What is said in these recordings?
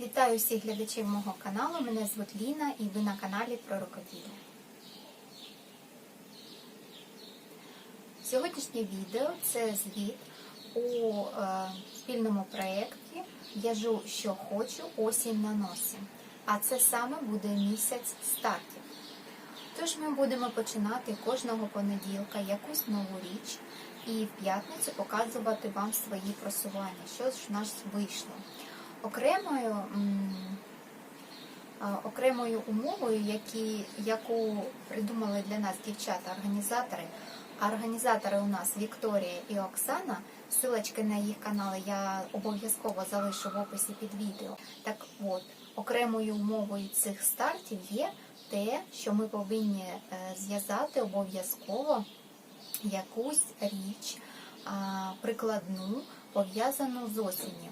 Вітаю всіх глядачів мого каналу. Мене звуть Ліна і ви на каналі про рукоділля. Сьогоднішнє відео це звіт у е, спільному проєкті В'яжу, що хочу, осінь на носі. А це саме буде місяць стартів. Тож ми будемо починати кожного понеділка якусь нову річ і в п'ятницю показувати вам свої просування, що ж в нас вийшло. Окремою, окремою умовою, які, яку придумали для нас дівчата-організатори, а організатори у нас Вікторія і Оксана. Силочки на їх канали я обов'язково залишу в описі під відео. Так от, окремою умовою цих стартів є те, що ми повинні е, зв'язати обов'язково якусь річ прикладну, пов'язану з осінню.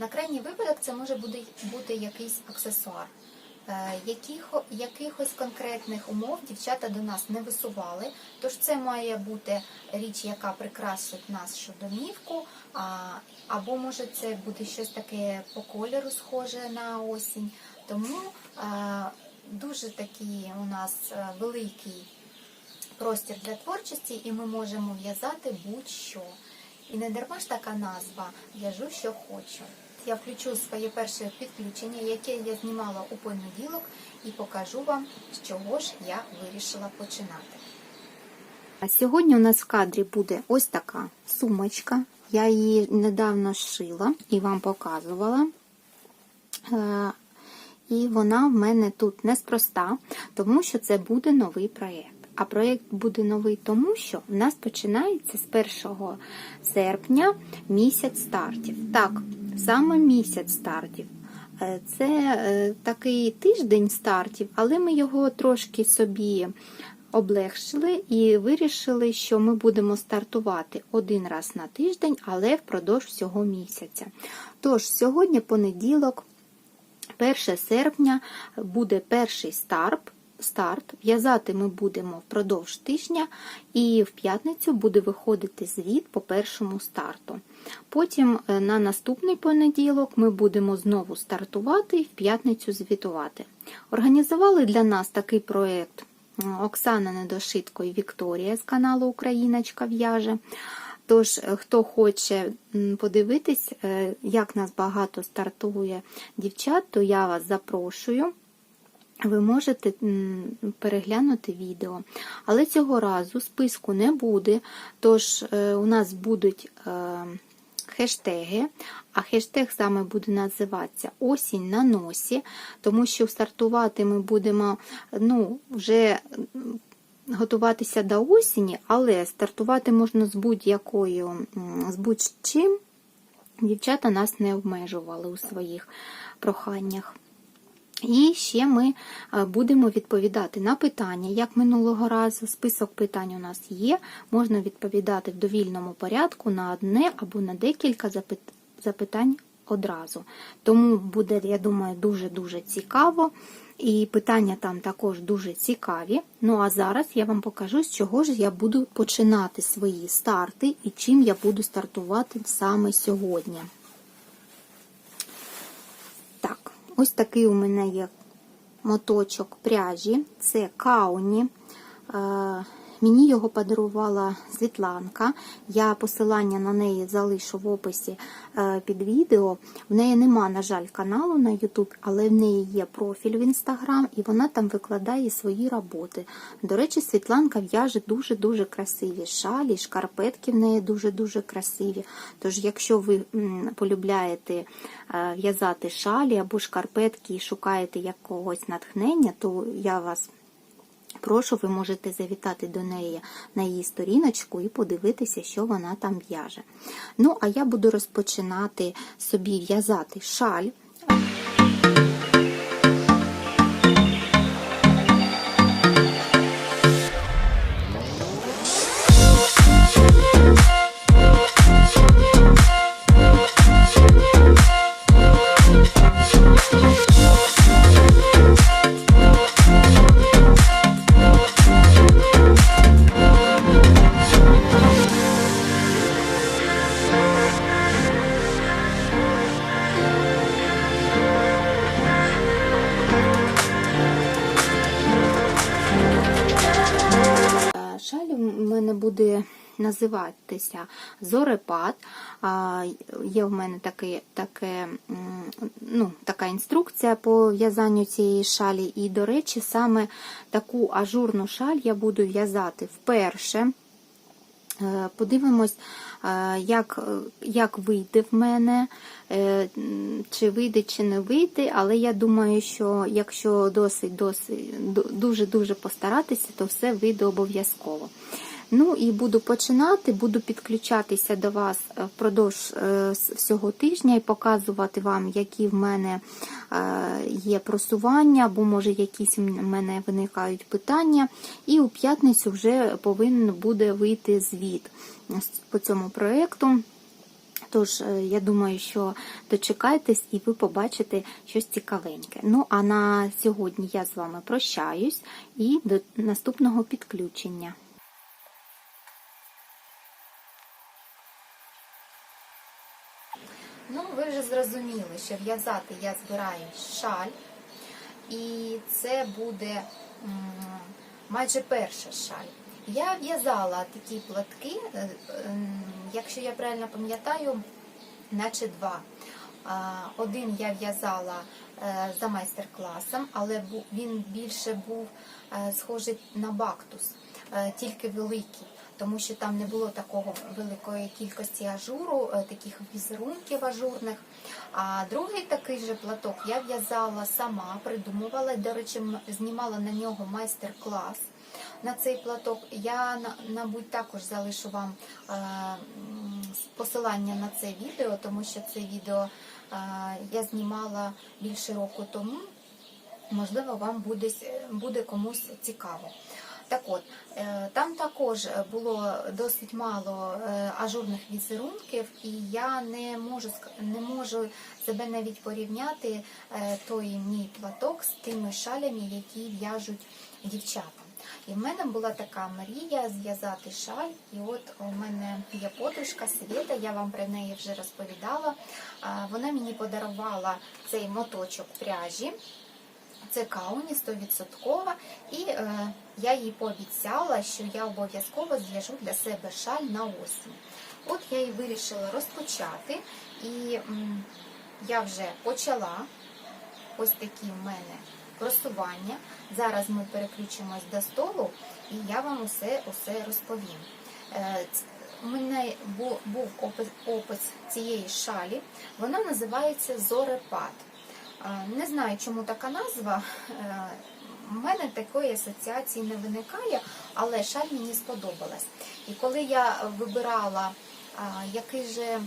На крайній випадок це може бути, бути якийсь аксесуар. Е, Яких, якихось конкретних умов дівчата до нас не висували, тож це має бути річ, яка прикрасить нашу домівку, а, або може це буде щось таке по кольору схоже на осінь. Тому е, дуже такий у нас е, великий простір для творчості, і ми можемо в'язати будь-що. І не дарма ж така назва В'яжу, що хочу. Я включу своє перше підключення, яке я знімала у понеділок, і покажу вам, з чого ж я вирішила починати. А сьогодні у нас в кадрі буде ось така сумочка. Я її недавно шила і вам показувала. Е, І вона в мене тут неспроста, тому що це буде новий проєкт. А проєкт буде новий тому, що в нас починається з 1 серпня місяць стартів. Так, саме місяць стартів. Е, Це е, такий тиждень стартів, але ми його трошки собі облегшили і вирішили, що ми будемо стартувати один раз на тиждень, але впродовж всього місяця. Тож, сьогодні понеділок, 1 серпня, буде перший старт. Старт в'язати ми будемо впродовж тижня, і в п'ятницю буде виходити звіт по першому старту. Потім е, на наступний понеділок ми будемо знову стартувати і в п'ятницю звітувати. Організували для нас такий проєкт Оксана Недошитко і Вікторія з каналу Україночка в'яже. Тож, е, хто хоче подивитись, е, як нас багато стартує дівчат, то я вас запрошую. Ви можете переглянути відео. Але цього разу списку не буде, тож е, у нас будуть е, хештеги, а хештег саме буде називатися Осінь на носі, тому що стартувати ми будемо ну, вже готуватися до осені, але стартувати можна з будь-якою, з будь-чим. Дівчата нас не обмежували у своїх проханнях. І ще ми е, будемо відповідати на питання, як минулого разу. Список питань у нас є. Можна відповідати в довільному порядку на одне або на декілька запитань одразу. Тому буде, я думаю, дуже-дуже цікаво. І питання там також дуже цікаві. Ну а зараз я вам покажу, з чого ж я буду починати свої старти і чим я буду стартувати саме сьогодні. Так, ось такий у мене є моточок пряжі. Це кауні. Мені його подарувала Світланка. Я посилання на неї залишу в описі е, під відео. В неї нема, на жаль, каналу на YouTube, але в неї є профіль в Instagram, і вона там викладає свої роботи. До речі, Світланка в'яже дуже-дуже красиві шалі, шкарпетки в неї дуже-дуже красиві. Тож, якщо ви полюбляєте е, в'язати шалі або шкарпетки і шукаєте якогось натхнення, то я вас Прошу, ви можете завітати до неї на її сторіночку і подивитися, що вона там в'яже. Ну, а я буду розпочинати собі в'язати шаль. Називатися зорепад. Є в мене таке, таке, ну, така інструкція по в'язанню цієї шалі. І, до речі, саме таку ажурну шаль я буду в'язати вперше. Е, Подивимось, е, як, як вийде в мене, е, чи вийде, чи не вийде, але я думаю, що якщо досить, досить дуже-дуже постаратися, то все вийде обов'язково. Ну і буду починати, буду підключатися до вас е, впродовж е, всього тижня і показувати вам, які в мене е, є просування, або може якісь в мене виникають питання. І у п'ятницю вже повинен буде вийти звіт по цьому проєкту. Тож, я думаю, що дочекайтесь і ви побачите щось цікавеньке. Ну, а на сьогодні я з вами прощаюсь і до наступного підключення. Ну, ви вже зрозуміли, що в'язати я збираю шаль, і це буде майже перша шаль. Я в'язала такі платки, е, ем, якщо я правильно пам'ятаю, наче два. Один я в'язала е, за майстер-класом, але він більше був е, схожий на бактус, е, тільки великий, тому що там не було такого великої кількості ажуру, е, таких візерунків ажурних. А другий такий же платок я в'язала сама, придумувала, до речі, знімала на нього майстер-клас на цей платок. Я, мабуть, також залишу вам е, посилання на це відео, тому що це відео е, я знімала більше року тому. Можливо, вам буде, буде комусь цікаво. Так от, е, там також було досить мало е, ажурних візерунків, і я не можу не можу себе навіть порівняти е, той мій платок з тими шалями, які в'яжуть дівчата. І в мене була така мрія зв'язати шаль. І от у мене є подружка Свєта, я вам про неї вже розповідала. Вона мені подарувала цей моточок пряжі. Це кауні 100%. І е, я їй пообіцяла, що я обов'язково зв'яжу для себе шаль на осінь. От я і вирішила розпочати. І м, я вже почала. Ось такі в мене просування. Зараз ми переключимось до столу, і я вам усе, усе розповім. Е, У мене був опис, опис цієї шалі. Вона називається Зорепад. Е, Не знаю, чому така назва. Е, У мене такої асоціації не виникає, але шаль мені сподобалась. І коли я вибирала, який же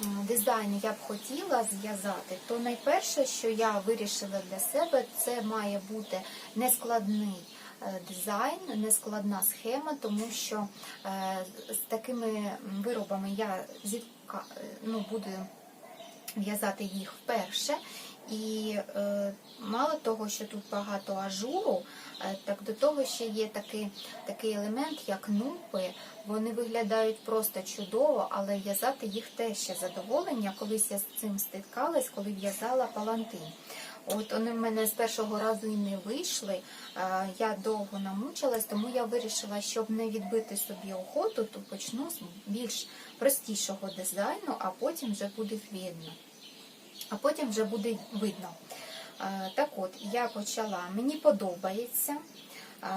дизайн я б хотіла зв'язати, то найперше, що я вирішила для себе, це має бути нескладний е, дизайн, нескладна схема, тому що е, з такими виробами я ну, буду в'язати їх вперше. І е, мало того, що тут багато ажуру, е, так до того ще є такий, такий елемент, як нупи. Вони виглядають просто чудово, але в'язати їх теж ще задоволення. Колись я з цим стикалась, коли в'язала палантин. От вони в мене з першого разу і не вийшли. Е, Я довго намучилась, тому я вирішила, щоб не відбити собі охоту, то почну з більш простішого дизайну, а потім вже буде видно. А потім вже буде видно. Е, Так от, я почала, мені подобається. Е,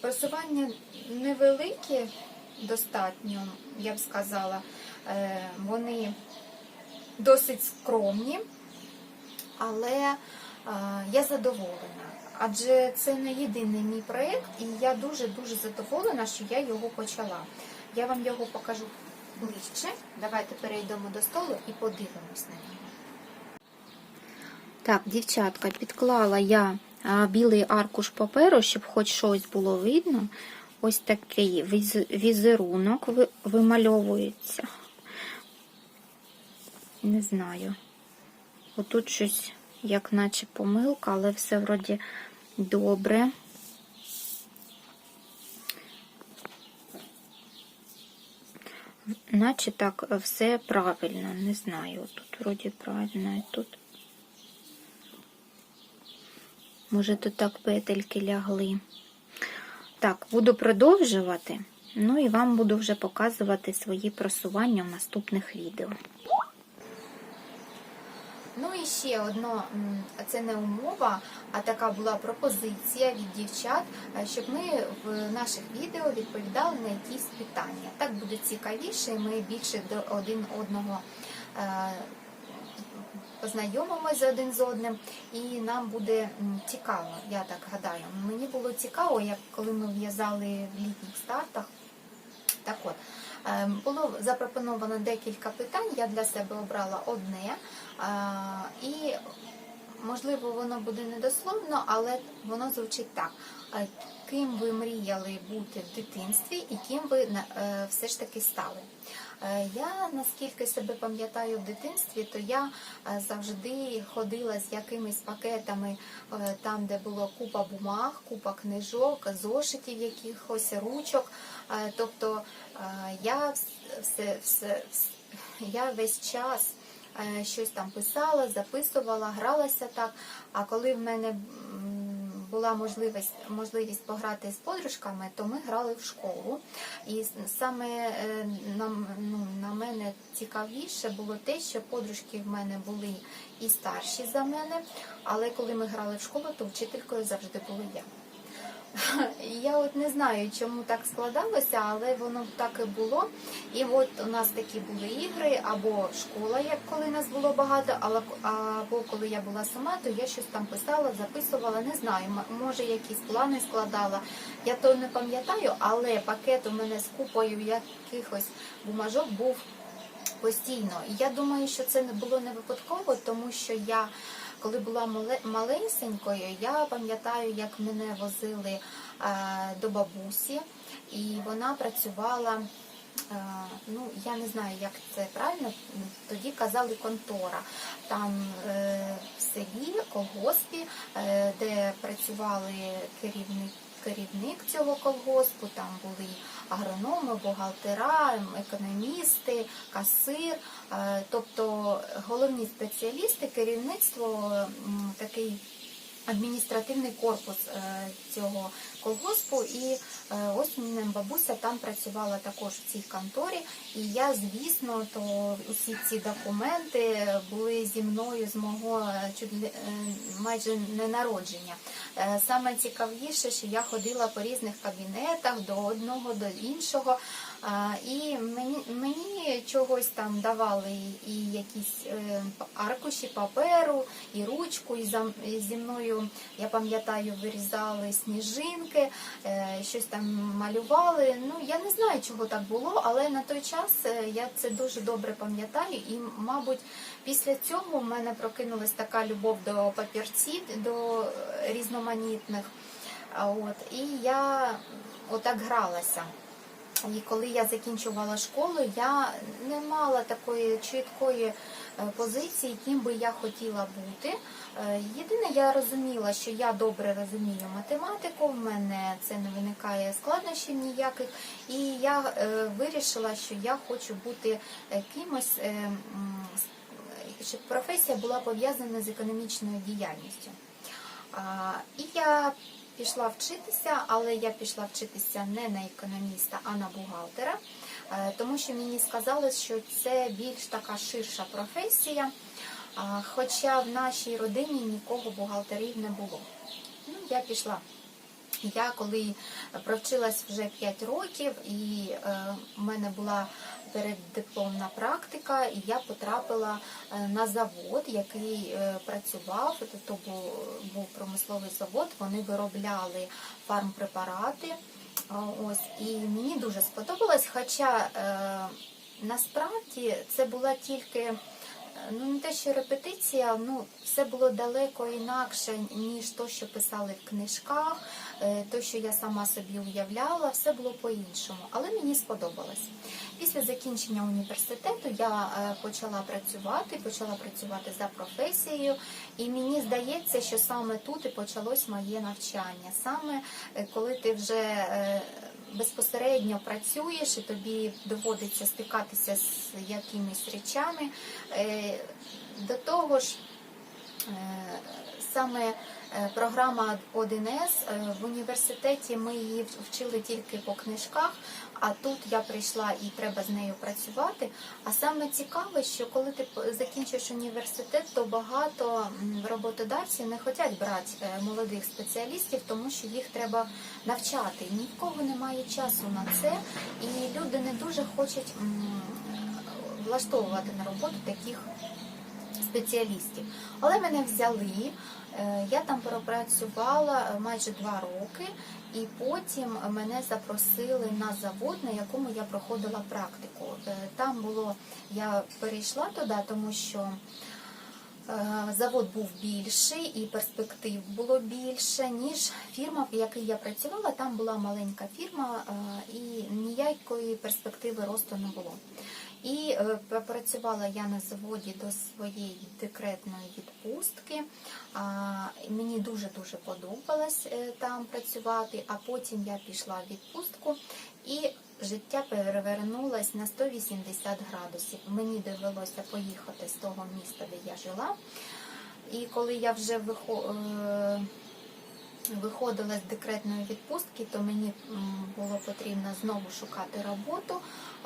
Просування невеликі, достатньо, я б сказала. Е, Вони досить скромні, але я задоволена. Адже це не єдиний мій проєкт, і я дуже-дуже задоволена, що я його почала. Я вам його покажу ближче. Давайте перейдемо до столу і подивимось на нього. Так, дівчатка, підклала я білий аркуш паперу, щоб хоч щось було видно. Ось такий візерунок вимальовується. Не знаю. Отут щось, як наче помилка, але все вроді добре. Наче так е, все правильно, не знаю. Тут вроді правильно, і тут. Може, тут так петельки лягли. Так, буду продовжувати. Ну і вам буду вже показувати свої просування в наступних відео. Ну і ще одно, це не умова, а така була пропозиція від дівчат, е, щоб ми в наших відео відповідали на якісь питання. Так буде цікавіше, і ми більше до один одного е, познайомимося один з одним, і нам буде цікаво, я так гадаю. Мені було цікаво, як коли ми в'язали в літніх стартах. Так от, е, було запропоновано декілька питань, я для себе обрала одне. І, можливо, воно буде недословно, але воно звучить так. Ким ви мріяли бути в дитинстві і ким ви е, все ж таки стали? Е, Я наскільки себе пам'ятаю в дитинстві, то я е, завжди ходила з якимись пакетами, е, там, де було купа бумаг, купа книжок, зошитів, якихось ручок. Тобто я вс- все, все, я весь час щось там писала, записувала, гралася так. А коли в мене була можливість, можливість пограти з подружками, то ми грали в школу. І саме е, на, ну, на мене цікавіше було те, що подружки в мене були і старші за мене, але коли ми грали в школу, то вчителькою завжди була я. Я от не знаю, чому так складалося, але воно так і було. І от у нас такі були ігри, або школа, як коли нас було багато, або коли я була сама, то я щось там писала, записувала, не знаю, може якісь плани складала. Я то не пам'ятаю, але пакет у мене з купою якихось бумажок був постійно. І я думаю, що це не було не випадково, тому що я, коли була мале- малесенькою, я пам'ятаю, як мене возили е, до бабусі, і вона працювала. е, Ну, я не знаю, як це правильно. Тоді казали контора. Там е, в селі, колгоспі, де працювали керівник, керівник цього колгоспу, там були агрономи, бухгалтера, економісти, касир, е, тобто головні спеціалісти, керівництво, такий адміністративний корпус е, цього колгоспу. І е, ось мене бабуся там працювала також в цій конторі. І я, звісно, то усі ці документи були зі мною з мого е, майже не народження. Е, Саме цікавіше, що я ходила по різних кабінетах до одного, до іншого. І мені, мені чогось там давали і- якісь е, аркуші паперу, і ручку, і, за, і зі мною, я пам'ятаю, вирізали сніжинки, е, щось там малювали. Ну, я не знаю, чого так було, але на той час е, я це дуже добре пам'ятаю. І, мабуть, після цього в мене прокинулась така любов до папірців, до різноманітних. От, і я отак гралася. І коли я закінчувала школу, я не мала такої чіткої е, позиції, ким би я хотіла бути. Е, Єдине, я розуміла, що я добре розумію математику, в мене це не виникає складнощів ніяких, і я е, вирішила, що я хочу бути кимось, щоб професія була пов'язана з економічною діяльністю. І я пішла вчитися, але я пішла вчитися не на економіста, а на бухгалтера, е, тому що мені сказали, що це більш така ширша професія. Хоча в нашій родині нікого бухгалтерів не було. Ну, я пішла. Я коли провчилась вже 5 років, і е, в мене була переддипломна практика, і я потрапила е, на завод, який е, працював. То був, промисловий завод. Вони виробляли фармпрепарати. Ось і мені дуже сподобалось. Хоча е, насправді це була тільки. Ну, не те, що репетиція, ну все було далеко інакше, ніж то, що писали в книжках, е, то, що я сама собі уявляла, все було по-іншому. Але мені сподобалось. Після закінчення університету я е, почала працювати, почала працювати за професією, і мені здається, що саме тут і почалось моє навчання. Саме е, коли ти вже безпосередньо працюєш і тобі доводиться стикатися з якимись речами. Е, До того ж, е, саме Е, Програма 1С е, в університеті ми її вчили тільки по книжках, а тут я прийшла і треба з нею працювати. А саме цікаве, що коли ти закінчуєш університет, то багато роботодавців не хочуть брати е, молодих спеціалістів, тому що їх треба навчати. Ні в кого немає часу на це, і люди не дуже хочуть влаштовувати на роботу таких спеціалістів. Але мене взяли. е, Я там пропрацювала е, майже два роки, і потім мене запросили на завод, на якому я проходила практику. Е, Там було я перейшла туди, тому що завод був більший і перспектив було більше, ніж фірма, в якій я працювала. Там була маленька фірма і ніякої перспективи росту не було. І е, попрацювала я на заводі до своєї декретної відпустки. Мені дуже-дуже подобалось е, там працювати, а потім я пішла в відпустку і життя перевернулось на 180 градусів. Мені довелося поїхати з того міста, де я жила. І коли я вже е, виходила з декретної відпустки, то мені було потрібно знову шукати роботу.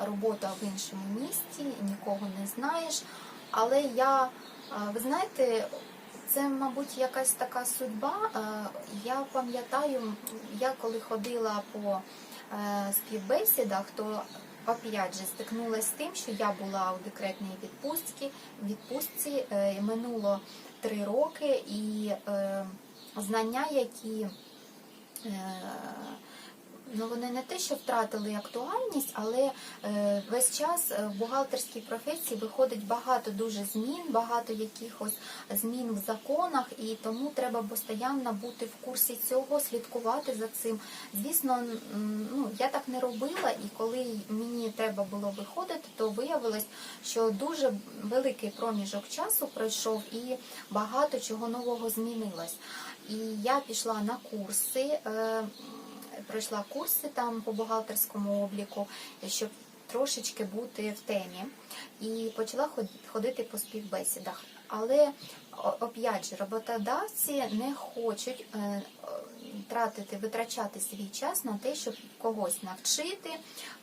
Робота в іншому місті, нікого не знаєш. Але я, ви знаєте, це, мабуть, якась така судьба. Е, Я пам'ятаю, я коли ходила по е, співбесідах, то опять же стикнулася з тим, що я була у декретній відпустці, відпустці е, минуло три роки, і е, знання, які е, ну вони не те, що втратили актуальність, але е, весь час е, в бухгалтерській професії виходить багато дуже змін, багато якихось змін в законах, і тому треба постійно бути в курсі цього, слідкувати за цим. Звісно, ну я так не робила, і коли мені треба було виходити, то виявилось, що дуже великий проміжок часу пройшов і багато чого нового змінилось. І я пішла на курси. е, пройшла курси там по бухгалтерському обліку, щоб трошечки бути в темі. І почала ходити по співбесідах. Але опять же, роботодавці не хочуть е, тратити, витрачати свій час на те, щоб когось навчити,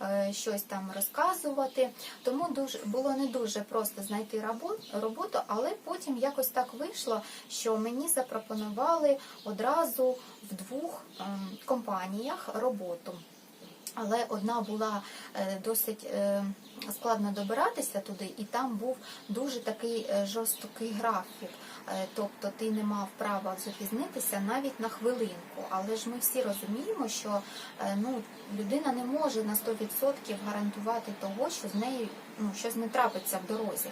е, щось там розказувати. Тому дуже було не дуже просто знайти роботу, але потім якось так вийшло, що мені запропонували одразу в двох ем, компаніях роботу. Але одна була е, досить е, складно добиратися туди, і там був дуже такий е, жорстокий графік. Тобто ти не мав права запізнитися навіть на хвилинку. Але ж ми всі розуміємо, що ну, людина не може на 100% гарантувати того, що з нею ну, щось не трапиться в дорозі.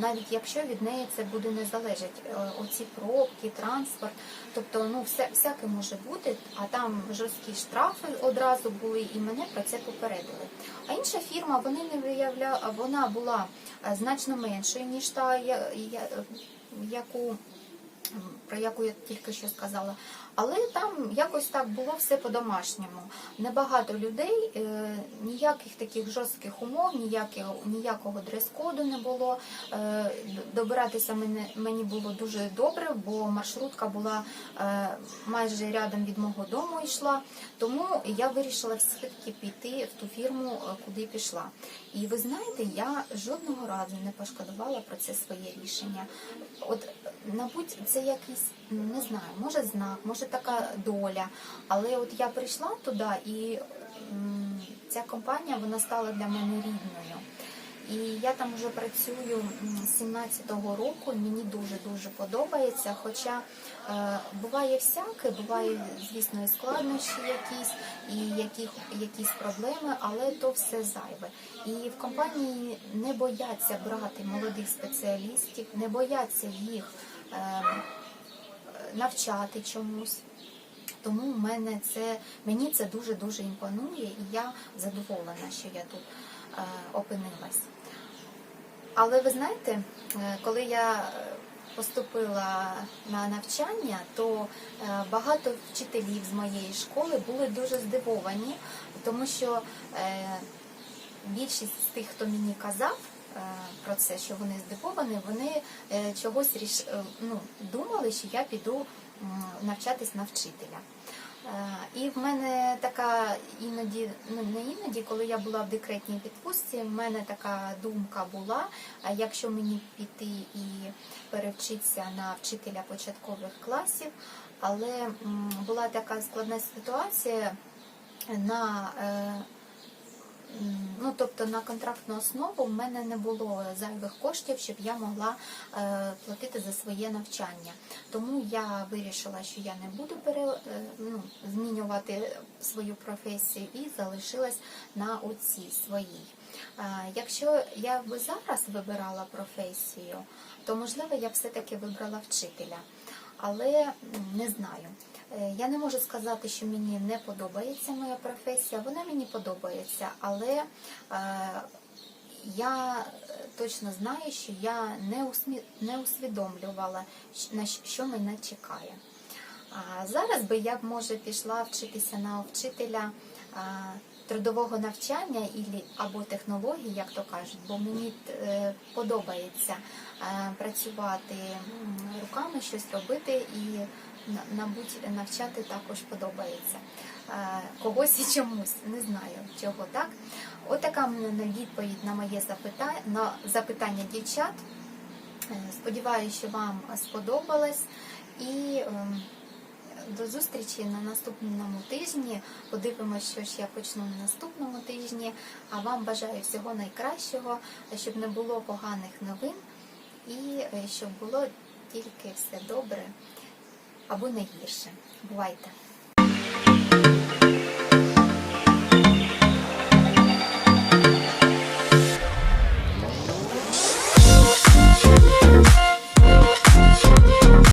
Навіть якщо від неї це буде не залежати, Е, оці пробки, транспорт, тобто ну все всяке може бути, а там жорсткі штрафи одразу були, і мене про це попередили. А інша фірма вони не виявляла, вона була е, значно меншою ніж та, я- я- яку про яку я тільки що сказала. Але там якось так було все по-домашньому. Небагато людей, е, ніяких таких жорстких умов, ніякого, ніякого дрес-коду не було. Е, добиратися мені, було дуже добре, бо маршрутка була е, майже рядом від мого дому йшла. Тому я вирішила все-таки піти в ту фірму, куди пішла. І ви знаєте, я жодного разу не пошкодувала про це своє рішення. От, мабуть, це якийсь, не знаю, може знак, може така доля. Але от я прийшла туди, і ця компанія вона стала для мене рідною. І я там вже працюю з 17-го року, мені дуже-дуже подобається. Хоча е, буває всяке, буває, звісно, і складнощі якісь, і яких, якісь проблеми, але то все зайве. І в компанії не бояться брати молодих спеціалістів, не бояться їх е, навчати чомусь. Тому мене це мені це дуже дуже імпонує, і я задоволена, що я тут е, опинилась. Але ви знаєте, е, коли я е, поступила на навчання, то е, багато вчителів з моєї школи були дуже здивовані, тому що більшість з тих, хто мені казав про це, що вони здивовані, вони чогось ну, думали, що я піду навчатись на вчителя. І в мене така іноді, ну не іноді, коли я була в декретній відпустці, в мене така думка була, якщо мені піти і перевчитися на вчителя початкових класів, але була така складна ситуація на е, Ну, тобто на контрактну основу в мене не було зайвих коштів, щоб я могла е, платити за своє навчання. Тому я вирішила, що я не буду пере, е, ну, змінювати свою професію і залишилась на оцій своїй. Е, якщо я б зараз вибирала професію, то можливо я б все-таки вибрала вчителя. Але не знаю. Е, Я не можу сказати, що мені не подобається моя професія. Вона мені подобається, але е, я точно знаю, що я не, усмі... не усвідомлювала, що мене чекає. А зараз би я б може пішла вчитися на вчителя трудового навчання або технологій, як то кажуть, бо мені е, подобається е, працювати руками, щось робити і, на- мабуть, навчати також подобається. Е, Когось і чомусь, не знаю чого так. Отака в мене відповідь на моє запитання, на запитання дівчат. Сподіваюся, що вам сподобалось. І ем, до зустрічі на наступному тижні. Подивимося, що ж я почну на наступному тижні. А вам бажаю всього найкращого, щоб не було поганих новин і е, щоб було тільки все добре або не гірше. Бувайте!